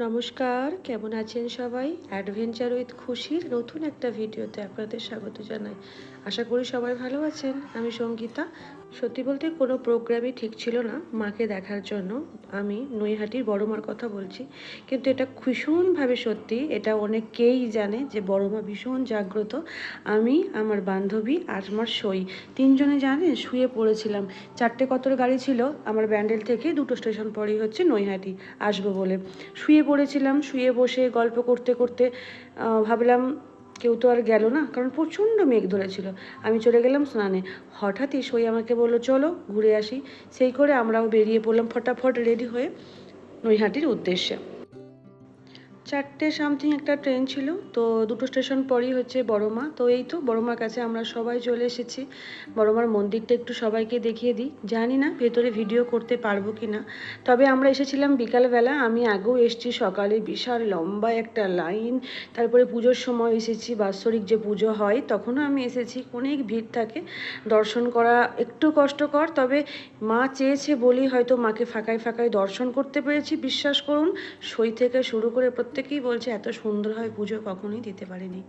নমস্কার, কেমন আছেন সবাই? অ্যাডভেঞ্চার উইথ খুশির নতুন একটা ভিডিওতে আপনাদের স্বাগত জানাই। আশা করি সবাই ভালো আছেন। আমি সঙ্গীতা। সত্যি বলতে কোনো প্রোগ্রামই ঠিক ছিল না মাকে দেখার জন্য। আমি নৈহাটির বড় মার কথা বলছি। কিন্তু এটা ভীষণভাবে সত্যি, এটা অনেকেই জানে যে বড় মা ভীষণ জাগ্রত। আমি, আমার বান্ধবী, আর আমার সই। তিনজনে জানে শুয়ে পড়েছিলাম। চারটে কতর গাড়ি ছিল, আমার ব্যান্ডেল থেকে দুটো স্টেশন পরেই হচ্ছে নৈহাটি আসব বলে। শুয়ে পড়েছিলাম, শুয়ে বসে গল্প করতে করতে ভাবলাম কেউ তো আর গেল না, কারণ প্রচণ্ড মেঘ ধরেছিল। আমি চলে গেলাম স্নানে। হঠাৎই সই আমাকে বলল, চলো ঘুরে আসি। সেই করে আমরাও বেরিয়ে পড়লাম ফটাফট রেডি হয়ে নৈহাটির উদ্দেশ্যে। চারটে সামথিং একটা ট্রেন ছিল, তো দুটো স্টেশন পরই হচ্ছে বড়মা। তো এই তো বড়মার কাছে আমরা সবাই চলে এসেছি। বড়মার মন্দিরটা একটু সবাইকে দেখিয়ে দিই। জানি না ভেতরে ভিডিও করতে পারব কি না তবে আমরা এসেছিলাম বিকালবেলা, আমি আগেও এসেছি সকালে বিশাল লম্বা একটা লাইন তারপরে পুজোর সময় এসেছি, বাৎসরিক যে পুজো হয়, তখনও আমি এসেছি। অনেক ভিড় থাকে। দর্শন করা একটু কষ্টকর, তবে মা চেয়েছে বলেই হয়তো মাকে ফাঁকায় ফাঁকায় দর্শন করতে পেরেছি। বিশ্বাস করুন, সই থেকে শুরু করে প্রত্যেকেই বলছে এত সুন্দর হয় পুজো কখনোই দিতে পারেনি।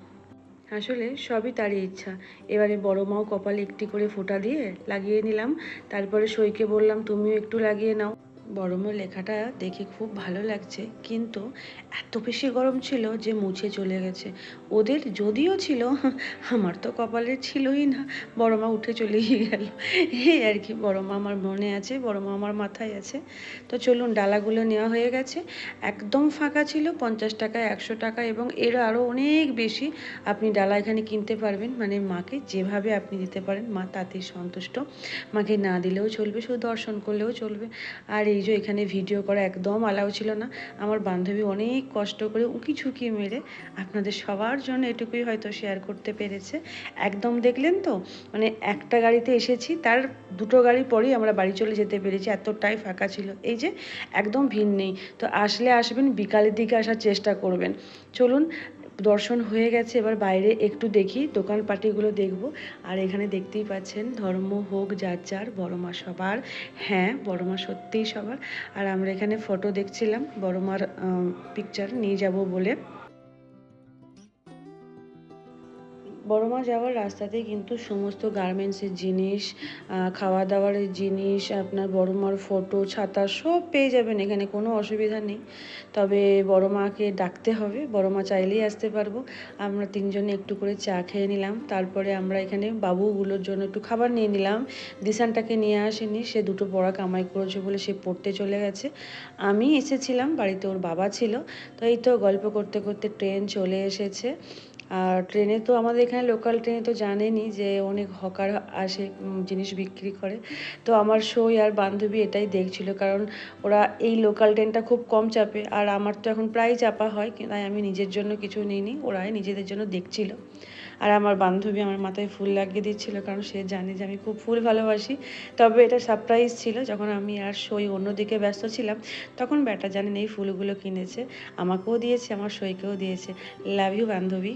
আসলে সবই তারই ইচ্ছা। এবারে বড় মাও কপালে একটি করে ফোঁটা দিয়ে লাগিয়ে নিলাম। তারপরে সইকে বললাম, তুমিও একটু লাগিয়ে নাও। বড় মার লেখাটা দেখে খুব ভালো লাগছে। কিন্তু এত বেশি গরম ছিল যে মুছে চলে গেছে। ওদের যদিও ছিল, আমার তো কপালে ছিলই না। বড় মা উঠে চলেই গেল। এই আর কি, বড় মা আমার মনে আছে, বড় মা আমার মাথায় আছে। তো চলুন, ডালাগুলো নেওয়া হয়ে গেছে। একদম ফাঁকা ছিল, পঞ্চাশ টাকা, একশো টাকা এবং এর আরও অনেক বেশি আপনি ডালা এখানে কিনতে পারবেন। মানে মাকে যেভাবে আপনি দিতে পারেন, মা তাতেই সন্তুষ্ট। মাকে না দিলেও চলবে, শুধু দর্শন করলেও চলবে। আর এই যে এখানে ভিডিও করা একদম অ্যালাউ ছিল না। আমার বান্ধবী অনেক কষ্ট করে উকি ঝুঁকি মেরে আপনাদের সবার জন্য এটুকুই হয়তো শেয়ার করতে পেরেছে। একদম দেখলেন তো? মানে একটা গাড়িতে এসেছি, তার দুটো গাড়ি পরেই আমরা বাড়ি চলে যেতে পেরেছি, এতটাই ফাঁকা ছিল। এই যে একদম ভিড় নেই। তো আসলে আসবেন, বিকালের দিকে আসার চেষ্টা করবেন। চলুন দর্শন হয়ে গেছে। এবার বাইরে একটু দেখি, দোকানপাটিগুলো দেখব। আর এখানে দেখতেই পাচ্ছেন, ধর্ম হোক, যার যার, বড় মা সবার। হ্যাঁ বড় মা সত্যিই সবার। আর আমরা এখানে ফটো দেখছিলাম বড়মার পিকচার নিয়ে যাব বলে। বড়মা যাওয়ার রাস্তাতেই কিন্তু সমস্ত গার্মেন্টসের জিনিস খাওয়া দাওয়ার জিনিস, আপনার বড়মার ফটো ছাতা সব পেয়ে যাবেন, এখানে কোনো অসুবিধা নেই। তবে বড়মাকে ডাকতে হবে বড়মা চাইলেই আসতে পারব। আমরা তিনজনে একটু করে চা খেয়ে নিলাম, তারপরে আমরা এখানে বাবুগুলোর জন্য একটু খাবার নিয়ে নিলাম। দিশানটাকে নিয়ে আসেনি, সে দুটো পড়া কামাই করেছে বলে সে পড়তে চলে গেছে। আমি এসেছিলাম, বাড়িতে ওর বাবা ছিল, তো এই তো গল্প করতে করতে ট্রেন চলে এসেছে। আর ট্রেনে তো আমাদের এখানে লোকাল ট্রেনে তো জানেনই যে অনেক হকার আসে জিনিস বিক্রি করে। তো আমার সই আর বান্ধবী এটাই দেখছিল কারণ ওরা এই লোকাল ট্রেনটা খুব কম চাপে আর আমার তো এখন প্রায় চাপা হয়, তাই আমি নিজের জন্য কিছু নিইনি, ওরাই নিজেদের জন্য দেখছিল। আর আমার বান্ধবী আমার মাথায় ফুল লাগিয়ে দিচ্ছিল কারণ সে জানে যে আমি খুব ফুল ভালোবাসি। তবে এটা সারপ্রাইজ ছিল যখন আমি আর সই অন্যদিকে ব্যস্ত ছিলাম, তখন ব্যাটা জানেন এই ফুলগুলো কিনেছে, আমাকেও দিয়েছে, আমার সইকেও দিয়েছে। লাভ ইউ বান্ধবী।